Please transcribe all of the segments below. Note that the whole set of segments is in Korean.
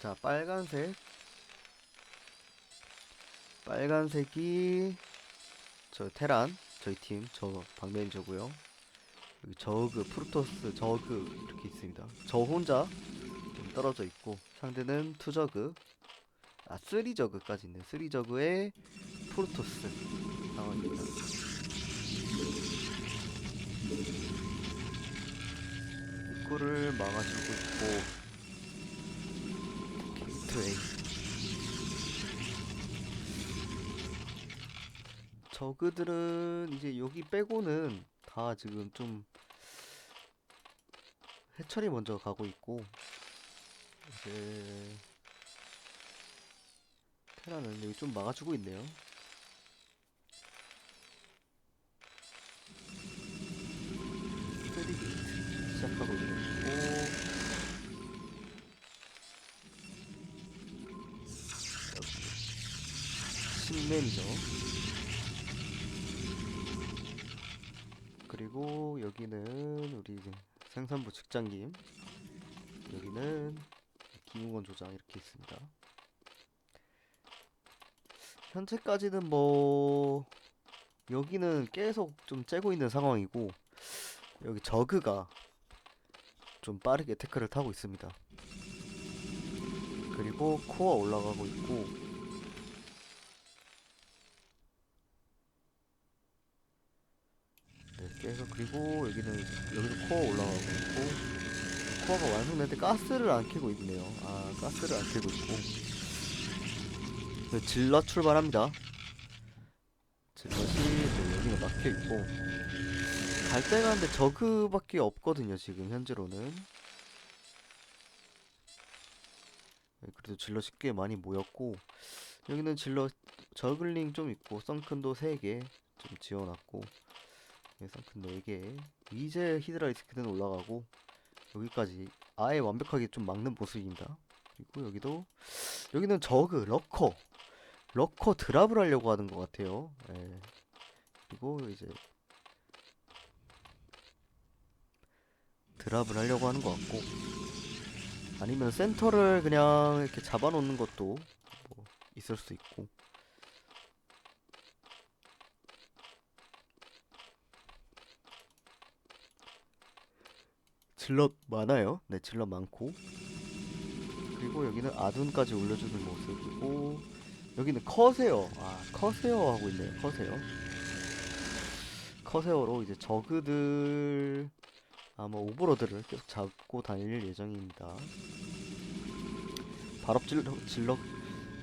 자, 빨간색. 빨간색이 저 테란 저희 팀저 방면저고요. 여기 저그 프로토스 저그 이렇게 있습니다. 저 혼자 좀 떨어져 있고 상대는 투저그 아 쓰리 저그까지 있네. 쓰리 저그의 프로토스 상황입니다. 입구를 막아주고 있고 트웨이 저그들은 이제 여기 빼고는 다 지금 좀 해철이 먼저 가고 있고 이제 테라는 여기 좀 막아주고 있네요. 시작하고 있고 신맨이죠. 그리고 여기는 우리 생산부 직장님 여기는 김웅원 조장 이렇게 있습니다. 현재까지는 뭐 여기는 계속 좀 째고 있는 상황이고 여기 저그가 좀 빠르게 태클을 타고 있습니다. 그리고 코어 올라가고 있고 네, 계속 그리고 여기는 여기도 코어 올라가고 있고 코어가 완성될 때 가스를 안 켜고 있네요. 아 가스를 안 켜고 있고 네, 질럿 출발합니다. 질럿이 네, 여기는 막혀 있고 갈 데가 한데 저그밖에 없거든요. 지금 현재로는 네, 그래도 질럿이 꽤 많이 모였고 여기는 질럿 저글링 좀 있고 썬큰도 3개 좀 지어놨고 네, 썬큰 4개 이제 히드라이스크는 올라가고 여기까지 아예 완벽하게 좀 막는 모습입니다. 그리고 여기도 여기는 저그 러커 러커 드랍을 하려고 하는 것 같아요. 예. 그리고 이제 드랍을 하려고 하는 것 같고 아니면 센터를 그냥 이렇게 잡아놓는 것도 뭐 있을 수 있고 질럿 많아요. 네, 질럿 많고 그리고 여기는 아둔까지 올려주는 모습이고 여기는 커세어 아 커세어 하고 있네요. 커세어 커세어로 이제 저그들 아마 오버로드를 계속 잡고 다닐 예정입니다. 발업 질러, 질러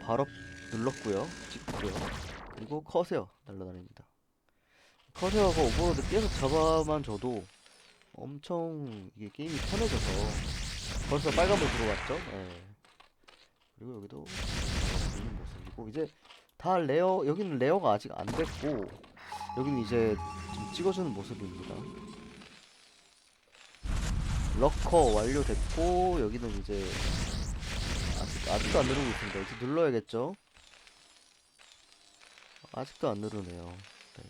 발업 눌렀고요. 찍고요. 그리고 커세어 날라다닙니다. 커세어가 오버로드 계속 잡아만 줘도 엄청 이게 게임이 편해져서 벌써 빨간불 들어왔죠? 예. 그리고 여기도 있는 모습이고 이제 다 레어 여기는 레어가 아직 안 됐고 여기는 이제 좀 찍어주는 모습입니다. 러커 완료됐고 여기는 이제 아직 아직도 안 누르고 있습니다. 이제 눌러야겠죠? 아직도 안 누르네요. 네.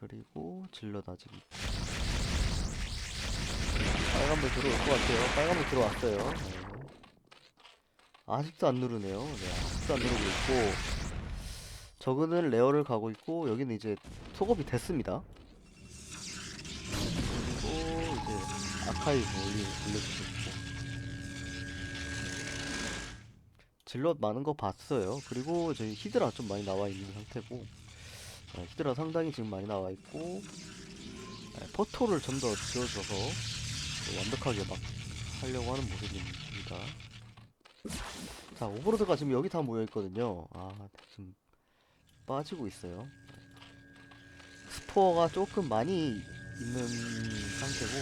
그리고 아직 있고 빨간불 들어올 것 같아요. 빨간불 들어왔어요. 네. 아직도 안 누르네요. 네, 아직도 안 누르고 있고 저그는 레어를 가고 있고 여기는 이제 속업이 됐습니다. 그리고 이제 아카이브 올리, 올려주고 있고 질럿 많은 거 봤어요. 그리고 저희 히드라 좀 많이 나와 있는 상태고 네, 히드라 상당히 지금 많이 나와 있고 네, 포토를 좀 더 지어줘서 완벽하게 막 하려고 하는 모습입니다. 자 오버로드가 지금 여기 다 모여 있거든요. 아 지금 빠지고 있어요. 스포어가 조금 많이 있는 상태고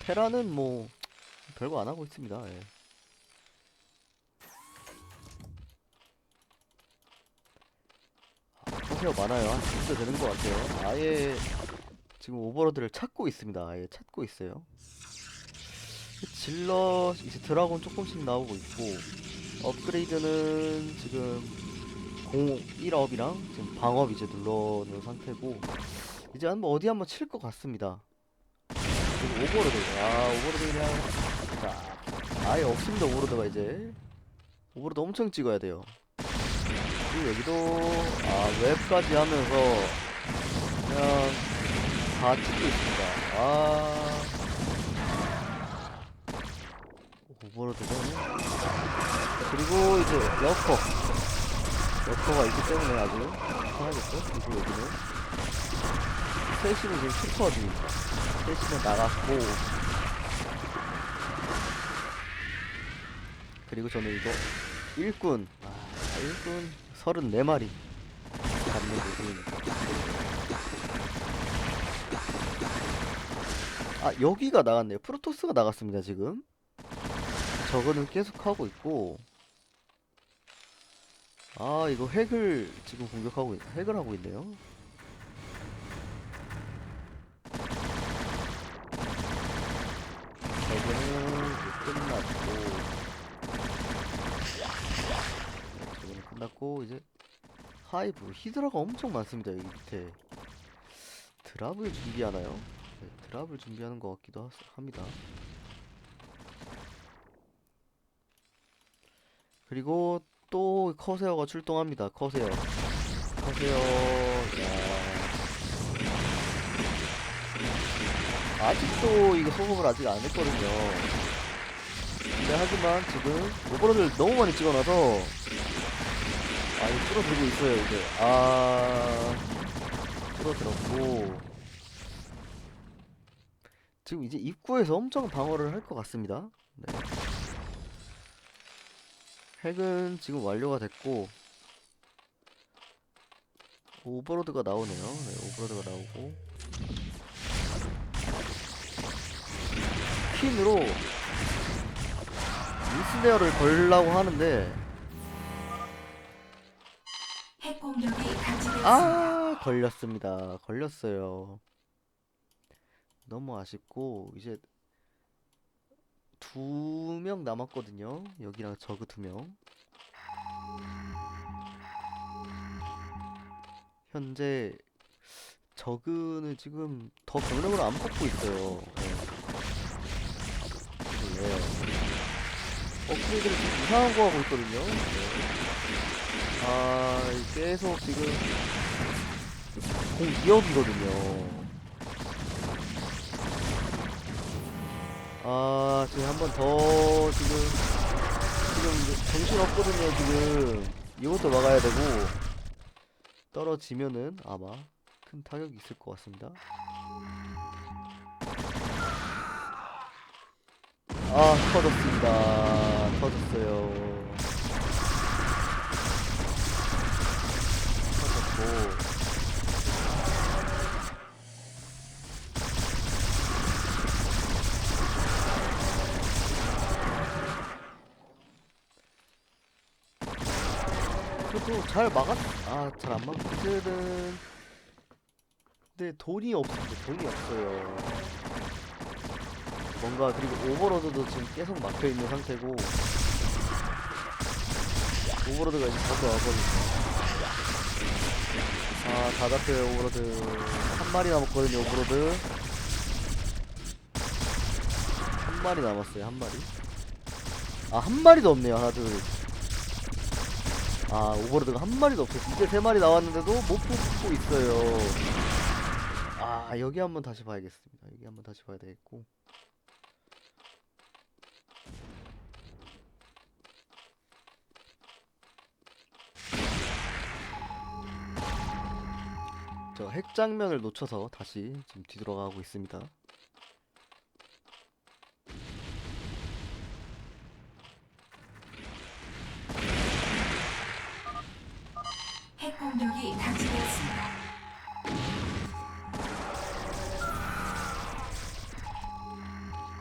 테라는 뭐 별거 안 하고 있습니다. 예. 커세어 많아요. 한 진짜 되는 것 같아요. 아예 지금 오버로드를 찾고 있습니다. 아예 찾고 있어요. 질러 이제 드라곤 조금씩 나오고 있고 업그레이드는 지금 공 1업이랑 지금 방업 이제 눌러놓은 상태고 이제 한번 어디 한번 칠 것 같습니다. 그리고 오버로드 아 오버로드 그냥 자 아예 없습니다 오버로드가 이제 오버로드 엄청 찍어야 돼요. 여기도 아 웹까지 하면서 그냥 다 찍고 있습니다. 아 오버로드는 그리고 이제 러커 러커가 있기 때문에 아주 편하겠죠. 그리고 여기는 셋시는 지금 슈퍼 중입니다. 셋시는 나갔고 그리고 저는 이거 일꾼 아 일꾼 34마리 잡는 모습입니다. 아 여기가 나갔네요. 프로토스가 나갔습니다 지금. 저거는 계속 하고 있고 아 이거 핵을 지금 공격하고 있, 핵을 하고 있네요. 저거는 이제 끝났고 끝났고 이제 하이브 히드라가 엄청 많습니다 여기 밑에 드랍을 준비하나요? 네, 드랍을 준비하는 것 같기도 하, 합니다. 그리고 또 커세어가 출동합니다. 커세어. 커세어. 야. 아직도 이거 소금을 아직 안 했거든요. 근데 하지만 지금 오버로드를 너무 많이 찍어놔서 아 이거 줄어들고 있어요 이제. 아 줄어들었고 지금 이제 입구에서 엄청 방어를 할 것 같습니다. 네. 핵은 지금 완료가 됐고 오버로드가 나오네요. 네, 오버로드가 나오고 퀸으로 인스네어를 걸려고 하는데 핵 공격이. 아 걸렸습니다. 걸렸어요. 너무 아쉽고 이제 두 명 남았거든요. 여기랑 저그 두 명. 현재 저그는 지금 더 병력을 안 뽑고 있어요. 네. 네. 업그레이드를 좀 이상한 거 하고 있거든요. 네. 아 계속 지금 공 2업이거든요. 아, 지금 한 번 더 지금 지금 정신 없거든요, 지금. 이것도 막아야 되고 떨어지면은 아마 큰 타격이 있을 것 같습니다. 아, 터졌습니다. 터졌어요. 터졌고 그래도 잘 막았, 아, 잘 안 막히는. 근데 돈이 없습니다. 돈이 없어요. 뭔가, 그리고 오버로드도 지금 계속 막혀 있는 상태고. 오버로드가 이제 자꾸 와버리죠. 아, 다 잡혀요, 오버로드. 한 마리 남았거든요, 오버로드. 한 마리 남았어요, 한 마리. 아, 한 마리도 없네요, 하나, 둘. 아 오버로드가 한 마리도 없어요 이제 세 마리 나왔는데도 못 뽑고 있어요 아 여기 한번 다시 봐야겠습니다 여기 한번 다시 봐야 되겠고 저핵 장면을 놓쳐서 다시 지금 뒤돌아가고 있습니다 핵 공격이 감지되었습니다.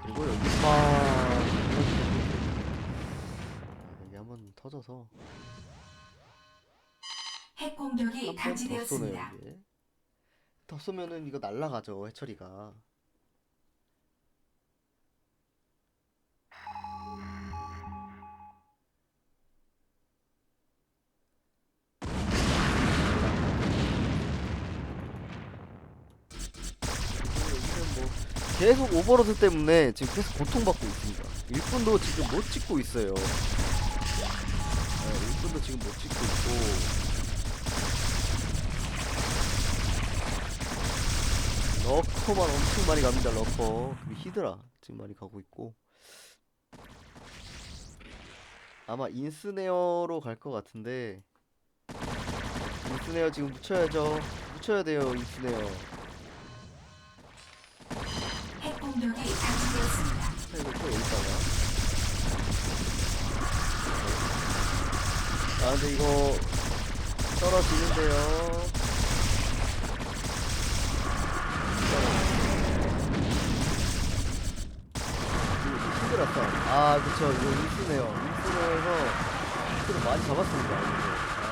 그리고 여기만 여기 한번 터져서 핵 공격이 감지되었습니다. 더 쓰면은 이거 날라가죠 해철이가 뭐 계속 오버로드 때문에 지금 계속 고통받고 있습니다. 1분도 지금 못 찍고 있어요. 1분도 지금 못 찍고 있고 러커만 엄청 많이 갑니다. 러커. 그리고 히드라 지금 많이 가고 있고. 아마 인스네어로 갈 것 같은데. 인스네어 지금 묻혀야죠. 묻혀야 돼요. 인스네어. 핵 공격이 감지되었습니다. 이거 또 여기다가. 아 근데 이거 떨어지는데요. 힘들었다 아 그쵸 이거 인스네요. 인스네어에서 힘들을 많이 잡았습니다. 아,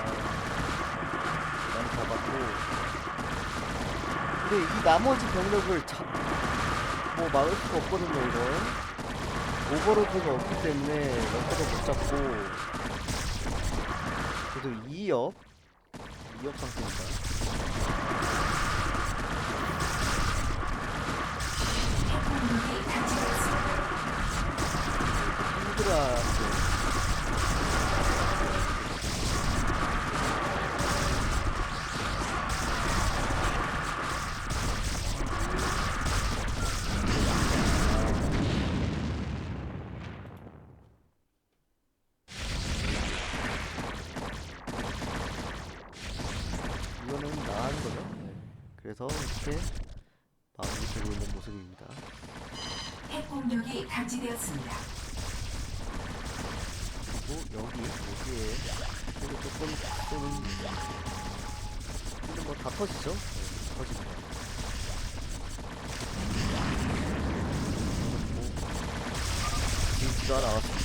많이 잡았고. 근데 이 나머지 병력을 잡, 뭐 막을 수가 없거든요 이거. 오버로드가 없기 때문에 럭커도 못 잡고 그래도 2업 2업 상태입니다 그래서 이렇게 마무리 되고 있는 모습입니다. 핵 공격이 감지되었습니다. 그리고 여기 여기에 이거 조금 좀 근데 뭐다 터지죠? 네, 터집니다. 뭐 진수가 나왔습